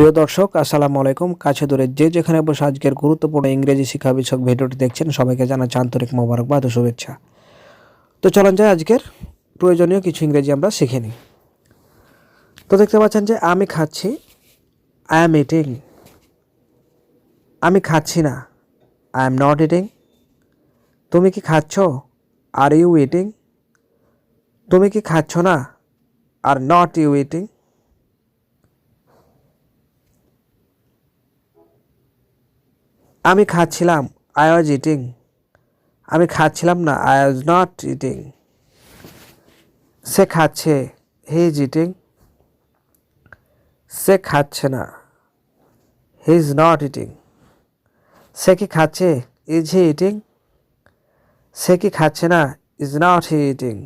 প্রিয় দর্শক, আসসালামু আলাইকুম। কাছে দূরে যে যেখানে বসে আজকের গুরুত্বপূর্ণ ইংরেজি শিক্ষা বিষয়ক ভিডিওটি দেখছেন, সবাইকে জানাচ্ছি আন্তরিক মোবারকবাদ ও শুভেচ্ছা। তো চলেন যাই আজকের প্রয়োজনীয় কিছু ইংরেজি আমরা শিখে নিই। তো দেখতে পাচ্ছেন যে আমি খাচ্ছি আই এম ইটিং আমি খাচ্ছি না আই এম নট ইটিং তুমি কি খাচ্ছ? আর ইউ ইটিং তুমি কি খাচ্ছ না? আর নট ইউ ইটিং আমি খাচ্ছিলাম আই ওয়াজ ইটিং আমি খাচ্ছিলাম না আই ওয়াজ নট ইটিং সে খাচ্ছে হি ইজ ইটিং সে খাচ্ছে না হি ইজ নট ইটিং সে কি খাচ্ছে ইজ হি ইটিং সে কি খাচ্ছে না ইজ নট হি ইটিং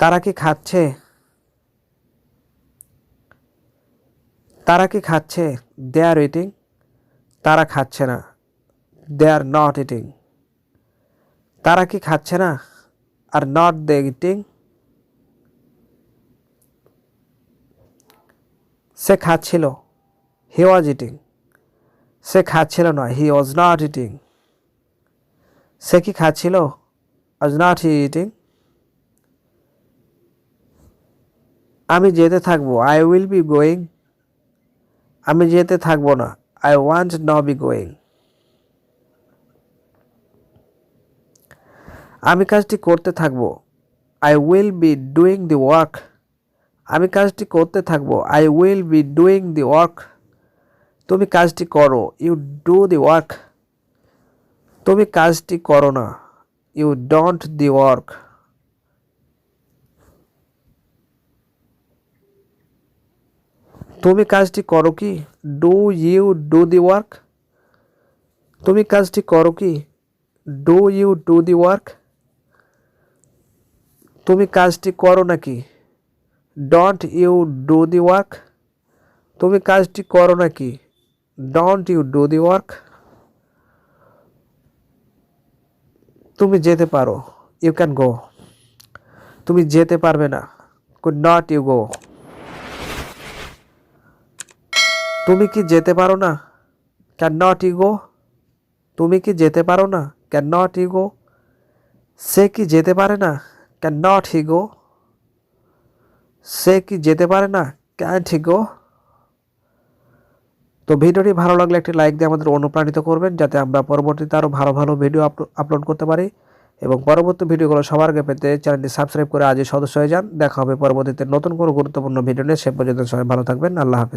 তারা কি খাচ্ছে? তারা কি খাচ্ছে দে আর ইটিং তারা খাচ্ছে না। দে আর নট ইটিং তারা কি খাচ্ছে না? আর নট দে ইটিং সে খাচ্ছিল। হি ওয়াজ ইটিং সে খাচ্ছিল না। হি ওয়াজ নট ইটিং সে কি খাচ্ছিল? ওয়াজ নট হি ইটিং আমি যেতে থাকব। আই উইল বি গোয়িং আমি যেতে থাকব না। I won't be going আমি কাজটি করতে থাকব। I will be doing the work আমি কাজটি করতে থাকব। I will be doing the work তুমি কাজটি করো। ইউ ডু দি ওয়ার্ক তুমি কাজটি করো না। ইউ ডোন্ট দি ওয়ার্ক তুমি কাজটি করো কি? Do you do the work তুমি কাজটি করো কি? Do you do the work তুমি কাজটি করো নাকি? Don't you do the work তুমি কাজটি করো নাকি? Don't you do the work তুমি যেতে পারো। ইউ ক্যান গো তুমি যেতে পারবে না। কুড নট ইউ গো তুমি কি যেতে পারো না? ক্যান নট ইগো তুমি কি যেতে পারো না? ক্যান নট ইগো সে কি যেতে পারে না? ক্যান নট হিগো সে কি যেতে পারে না? ক্যান্ট হিগো তো ভিডিওটি ভালো লাগলে একটি লাইক দিয়ে আমাদের অনুপ্রাণিত করবেন, যাতে আমরা পরবর্তীতে আরও ভালো ভালো ভিডিও আপলোড করতে পারি। এবং পরবর্তী ভিডিওগুলো সবার আগে পেতে চ্যানেলটি সাবস্ক্রাইব করে আজই সদস্য হয়ে যান। দেখা হবে পরবর্তীতে নতুন কোনো গুরুত্বপূর্ণ ভিডিও নিয়ে। সে পর্যন্ত সবাই ভালো থাকবেন। আল্লাহ হাফিজ।